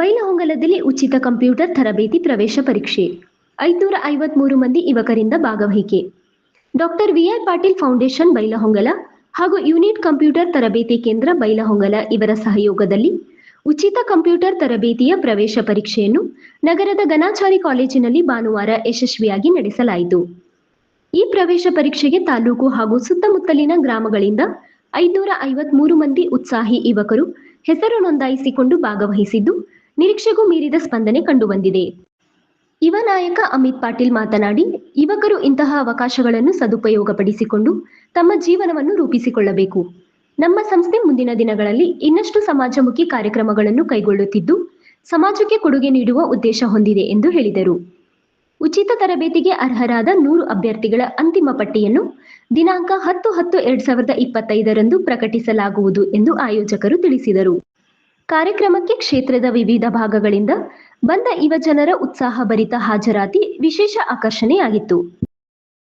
ಬೈಲಹೊಂಗಲದಲ್ಲಿ ಉಚಿತ ಕಂಪ್ಯೂಟರ್ ತರಬೇತಿ ಪ್ರವೇಶ ಪರೀಕ್ಷೆ. ಐದುನೂರ ಐವತ್ಮೂರು ಮಂದಿ ಯುವಕರಿಂದ ಭಾಗವಹಿಕೆ. Doctor VI Patil foundation Bailahongal ಹಾಗೂ ಯೂನಿಟ್ ಕಂಪ್ಯೂಟರ್ ತರಬೇತಿ ಕೇಂದ್ರ ಬೈಲಹೊಂಗಲ ಇವರ ಸಹಯೋಗದಲ್ಲಿ ಉಚಿತ ಕಂಪ್ಯೂಟರ್ ತರಬೇತಿಯ ಪ್ರವೇಶ ಪರೀಕ್ಷೆಯನ್ನು ನಗರದ ಘನಾಚಾರಿ ಕಾಲೇಜಿನಲ್ಲಿ ಭಾನುವಾರ ಯಶಸ್ವಿಯಾಗಿ ನಡೆಸಲಾಯಿತು. ಈ ಪ್ರವೇಶ ಪರೀಕ್ಷೆಗೆ ತಾಲೂಕು ಹಾಗೂ ಸುತ್ತಮುತ್ತಲಿನ ಗ್ರಾಮಗಳಿಂದ ಐದುನೂರ ಐವತ್ಮೂರು ಮಂದಿ ಉತ್ಸಾಹಿ ಯುವಕರು ಹೆಸರು ನೋಂದಾಯಿಸಿಕೊಂಡು ಭಾಗವಹಿಸಿದ್ದು ನಿರೀಕ್ಷೆಗೂ ಮೀರಿದ ಸ್ಪಂದನೆ ಕಂಡುಬಂದಿದೆ. ಯುವ ನಾಯಕ ಅಮಿತ್ ಪಾಟೀಲ್ ಮಾತನಾಡಿ, ಯುವಕರು ಇಂತಹ ಅವಕಾಶಗಳನ್ನು ಸದುಪಯೋಗಪಡಿಸಿಕೊಂಡು ತಮ್ಮ ಜೀವನವನ್ನು ರೂಪಿಸಿಕೊಳ್ಳಬೇಕು. ನಮ್ಮ ಸಂಸ್ಥೆ ಮುಂದಿನ ದಿನಗಳಲ್ಲಿ ಇನ್ನಷ್ಟು ಸಮಾಜಮುಖಿ ಕಾರ್ಯಕ್ರಮಗಳನ್ನು ಕೈಗೊಳ್ಳುತ್ತಿದ್ದು, ಸಮಾಜಕ್ಕೆ ಕೊಡುಗೆ ನೀಡುವ ಉದ್ದೇಶ ಹೊಂದಿದೆ ಎಂದು ಹೇಳಿದರು. ಉಚಿತ ತರಬೇತಿಗೆ ಅರ್ಹರಾದ ನೂರು ಅಭ್ಯರ್ಥಿಗಳ ಅಂತಿಮ ಪಟ್ಟಿಯನ್ನು ದಿನಾಂಕ ಹತ್ತು ಹತ್ತು ಎರಡ್ ಸಾವಿರದ ಇಪ್ಪತ್ತೈದರಂದು ಪ್ರಕಟಿಸಲಾಗುವುದು ಎಂದು ಆಯೋಜಕರು ತಿಳಿಸಿದರು. ಕಾರ್ಯಕ್ರಮಕ್ಕೆ ಕ್ಷೇತ್ರದ ವಿವಿಧ ಭಾಗಗಳಿಂದ ಬಂದ ಯುವಜನರ ಉತ್ಸಾಹಭರಿತ ಹಾಜರಾತಿ ವಿಶೇಷ ಆಕರ್ಷಣೆಯಾಗಿತ್ತು.